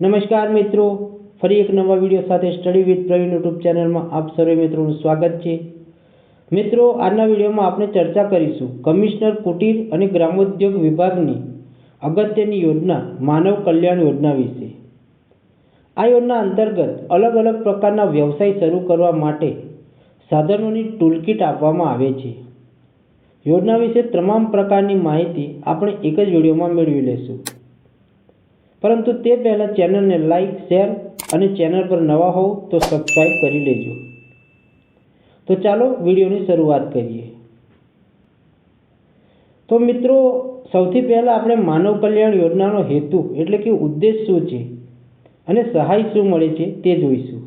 નમસ્કાર મિત્રો. ફરી એક નવા વીડિયો સાથે સ્ટડી વિથ પ્રવીણ યુટ્યુબ ચેનલમાં આપ સર્વે મિત્રોનું સ્વાગત છે. મિત્રો, આજના વિડીયોમાં આપણે ચર્ચા કરીશું કમિશનર કુટીર અને ગ્રામોદ્યોગ વિભાગની અગત્યની યોજના માનવ કલ્યાણ યોજના વિશે. આ યોજના અંતર્ગત અલગ અલગ પ્રકારના વ્યવસાય શરૂ કરવા માટે સાધનોની ટૂલકીટ આપવામાં આવે છે. યોજના વિશે તમામ પ્રકારની માહિતી આપણે એક જ વિડીયોમાં મેળવી લઈશું પરંતુ તે પહેલાં ચેનલને લાઇક શેર અને ચેનલ પર નવા હોવ તો સબસ્ક્રાઈબ કરી લેજો. તો ચાલો વિડીયોની શરૂઆત કરીએ. તો મિત્રો, સૌથી પહેલાં આપણે માનવ કલ્યાણ યોજનાનો હેતુ એટલે કે ઉદ્દેશ શું છે અને સહાય શું મળે છે તે જોઈશું.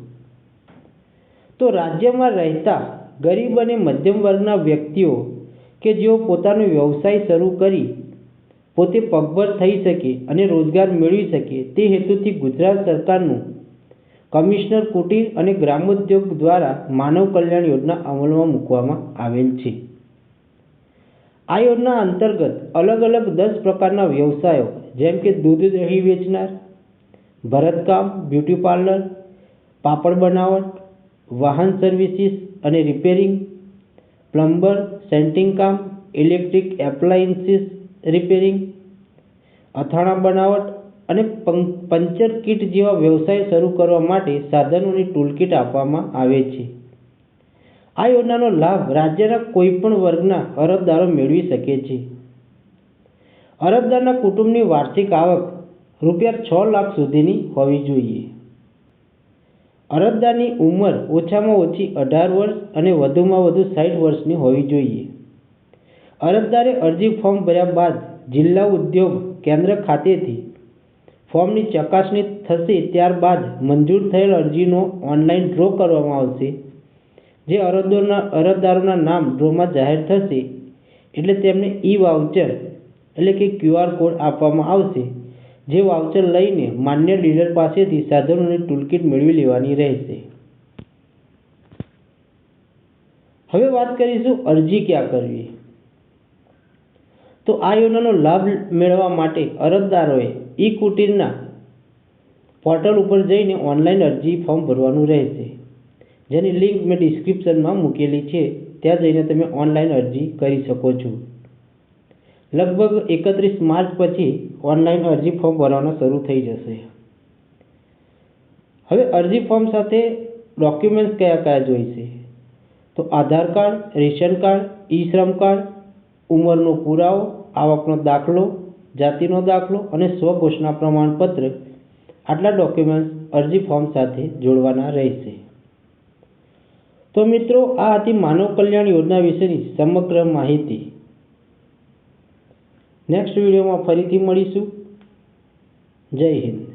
તો રાજ્યમાં રહેતા ગરીબ અને મધ્યમ વર્ગના વ્યક્તિઓ કે જેઓ પોતાનો વ્યવસાય શરૂ કરી પોતે પગભર થઈ શકે અને રોજગાર મેળવી શકે તે હેતુથી ગુજરાત સરકારનું કમિશનર કુટીર અને ગ્રામોદ્યોગ દ્વારા માનવ કલ્યાણ યોજના અમલમાં મૂકવામાં આવેલ છે. આ યોજના અંતર્ગત અલગ અલગ દસ પ્રકારના વ્યવસાયો, જેમ કે દૂધ દહીં વેચનાર, ભરતકામ, બ્યુટી પાર્લર, પાપડ બનાવટ, વાહન સર્વિસીસ અને રિપેરિંગ, પ્લમ્બર, સેન્ટિંગ કામ, ઇલેક્ટ્રિક એપ્લાયન્સીસ રિપેરિંગ અથાણા બનાવટ અને પંચર કીટ જેવા વ્યવસાય શરૂ કરવા માટે સાધનોની ટૂલકીટ આપવામાં આવે છે. આ યોજનાનો લાભ રાજ્યના કોઈપણ વર્ગના અરજદારો મેળવી શકે છે. અરજદારના કુટુંબની વાર્ષિક આવક રૂપિયા છ લાખ સુધીની હોવી જોઈએ. અરજદારની ઉંમર ઓછામાં ઓછી અઢાર વર્ષ અને વધુમાં વધુ સાઠ વર્ષની હોવી જોઈએ. અરજદારે અરજી ફોર્મ ભર્યા બાદ જિલ્લા ઉદ્યોગ કેન્દ્ર ખાતેથી ફોર્મની ચકાસણી થશે ત્યારબાદ મંજૂર થયેલ અરજીનો ઓનલાઈન ડ્રો કરવામાં આવશે, જે અરજદારોના અરજદારોના નામ ડ્રોમાં જાહેર થશે એટલે તેમને ઈ વાઉચર એટલે કે ક્યુઆર કોડ આપવામાં આવશે, જે વાઉચર લઈને માન્ય ડીલર પાસેથી સાધનોની ટૂલકીટ મેળવી લેવાની રહેશે. હવે વાત કરીશું અરજી ક્યાં કરવી? તો આ યોજનાનો લાભ મેળવવા માટે અરજદારોએ ઈ કુટીરના પોર્ટલ ઉપર જઈને ઓનલાઈન અરજી ફોર્મ ભરવાનું રહેશે, જેની લિંક મેં ડિસ્ક્રિપ્શનમાં મૂકેલી છે, ત્યાં જઈને તમે ઓનલાઈન અરજી કરી શકો છો. લગભગ એકત્રીસ માર્ચ પછી ઓનલાઈન અરજી ફોર્મ ભરવાના શરૂ થઈ જશે. હવે અરજી ફોર્મ સાથે ડોક્યુમેન્ટ્સ કયા કયા જોઈશે? તો Aadhaar card, ration card E Shram card ઉંમરનો પુરાવો, આવકનો દાખલો, જાતિનો દાખલો અને સ્વઘોષણા પ્રમાણપત્ર આટલા ડોક્યુમેન્ટ્સ અરજી ફોર્મ સાથે જોડવાના રહેશે. તો મિત્રો, આ હતી માનવ કલ્યાણ યોજના વિશેની સમગ્ર માહિતી. નેક્સ્ટ વિડીયોમાં ફરીથી મળીશું. જય હિન્દ.